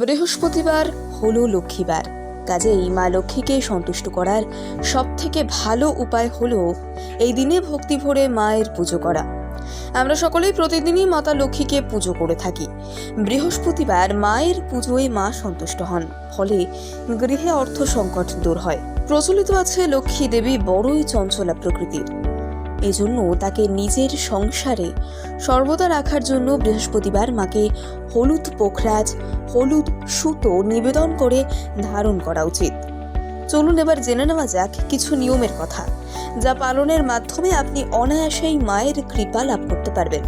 বৃহস্পতিবার হলো লক্ষ্মীবার। কাজেই মা লক্ষ্মীকে সন্তুষ্ট করার সব থেকে ভালো উপায় হলো এই দিনে ভক্তি ভরে মায়ের পুজো করা। আমরা সকলেই প্রতিদিনই মাতা লক্ষ্মীকে পুজো করে থাকি। বৃহস্পতিবার মায়ের পুজোয় মা সন্তুষ্ট হন, ফলে গৃহে অর্থ সংকট দূর হয়। প্রচলিত আছে লক্ষ্মী দেবী বড়ই চঞ্চলা প্রকৃতির। এজন্য তাকে নিজের সংসারে সর্বদা রাখার জন্য বৃহস্পতিবার মাকে হলুদ পোখরাজ, হলুদ সুতো নিবেদন করে ধারণ করা উচিত। চলুন এবার জেনে নেওয়া যাক কিছু নিয়মের কথা, যা পালনের মাধ্যমে আপনি অনায়াসেই মায়ের কৃপা লাভ করতে পারবেন।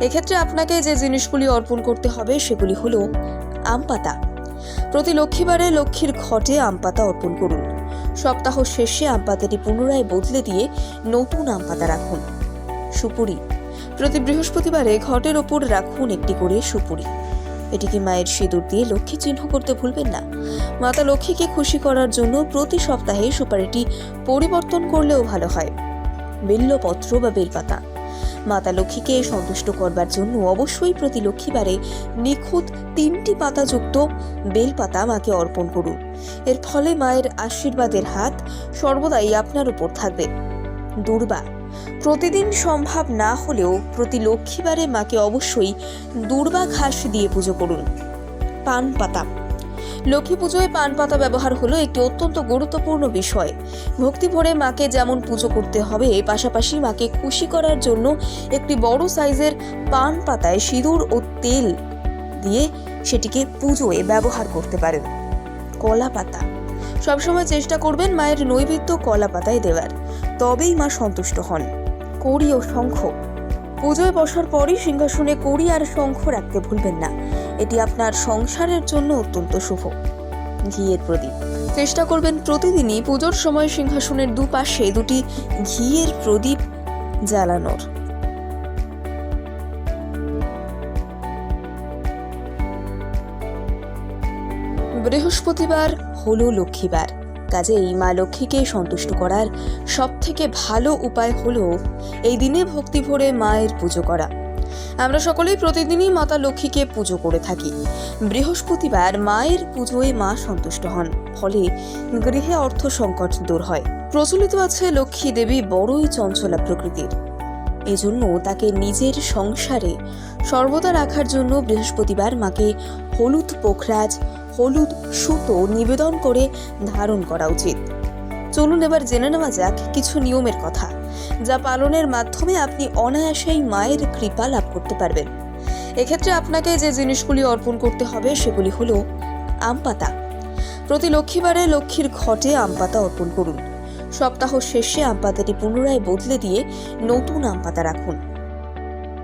এক্ষেত্রে আপনাকে যে জিনিসগুলি অর্পণ করতে হবে সেগুলি হলো আম পাতা। প্রতি লক্ষ্মীবারে লক্ষ্মীর ঘটে আম পাতা অর্পণ করুন। সপ্তাহ শেষে আমপাতাটি পুনরায় বদলে দিয়ে নতুন আমপাতা রাখুন। সুপুরি। প্রতি বৃহস্পতিবারে ঘটের ওপর রাখুন একটি করে সুপুরি। এটিকে মায়ের সিঁদুর দিয়ে লক্ষ্মী চিহ্ন করতে ভুলবেন না। মাতা লক্ষ্মীকে খুশি করার জন্য প্রতি সপ্তাহে সুপারিটি পরিবর্তন করলেও ভালো হয়। বেল্লপত্র বা বেলপাতা। মাতা লক্ষ্মীকে সন্তুষ্ট করবার জন্য অবশ্যই প্রতি লক্ষ্মীবারে নিখুঁত তিনটি পাতাযুক্ত বেলপাতা মাকে অর্পণ করুন। এর ফলে মায়ের আশীর্বাদের হাত সর্বদাই আপনার উপর থাকবে। দুর্বা, প্রতিদিন সম্ভব না হলেও প্রতি লক্ষ্মীবারে মাকে অবশ্যই দুর্বা ঘাস দিয়ে পুজো করুন। পান পাতা লক্ষ্মী পুজোয় পান পাতা ব্যবহার হলো একটি অত্যন্ত গুরুত্বপূর্ণ বিষয়। ভক্তি ভরে মাকে যেমন পুজো করতে হবে পাশাপাশি মাকে খুশি করার জন্য একটি বড় সাইজের পান পাতায় সিঁদুর ও তেল দিয়ে সেটিকে পুজোয় ব্যবহার করতে পারেন। কলা পাতা। সবসময় চেষ্টা করবেন মায়ের নৈবেদ্য কলা পাতায় দেওয়ার। তবেই মা সন্তুষ্ট হন। কড়ি ও শঙ্খ। পুজোয় বসার পরই সিংহাসনে কড়ি আর শঙ্খ রাখতে ভুলবেন না। এটি আপনার সংসারের জন্য অত্যন্ত শুভ। ঘিয়ের প্রদীপ। চেষ্টা করবেন প্রতিদিনই পুজোর সময় সিংহাসনের দুপাশে দুটি ঘিয়ের প্রদীপ জ্বালানোর। বৃহস্পতিবার হলো লক্ষ্মীবার। কাজেই মা লক্ষ্মীকে সন্তুষ্ট করার সবথেকে ভালো উপায় হলো এই দিনে ভক্তি ভরে মায়ের পুজো করা। আমরা সকলেই প্রতিদিনই মাতা লক্ষ্মীকে পুজো করে থাকি। বৃহস্পতিবার মায়ের পুজোয় মা সন্তুষ্ট হন, ফলে গৃহে অর্থ সংকট দূর হয়। প্রচলিত আছে লক্ষ্মী দেবী বড়ই চঞ্চলা প্রকৃতির। এজন্য তাকে নিজের সংসারে সর্বদা রাখার জন্য বৃহস্পতিবার মাকে হলুদ পোখরাজ, হলুদ সুতো নিবেদন করে ধারণ করা উচিত। চলুন এবার জেনে নেওয়া যাক কিছু নিয়মের কথা। যা পালনের মাধ্যমে আপনি অনায়াসেই মায়ের কৃপা লাভ করতে পারবেন। এক্ষেত্রে আপনাকে যে জিনিসগুলি অর্পণ করতে হবে সেগুলি হল আম পাতা। প্রতি লক্ষ্মীবারে লক্ষ্মীর ঘটে আম পাতা অর্পণ করুন। সপ্তাহ শেষে আম পাতাটি পুনরায় বদলে দিয়ে নতুন আম পাতা রাখুন।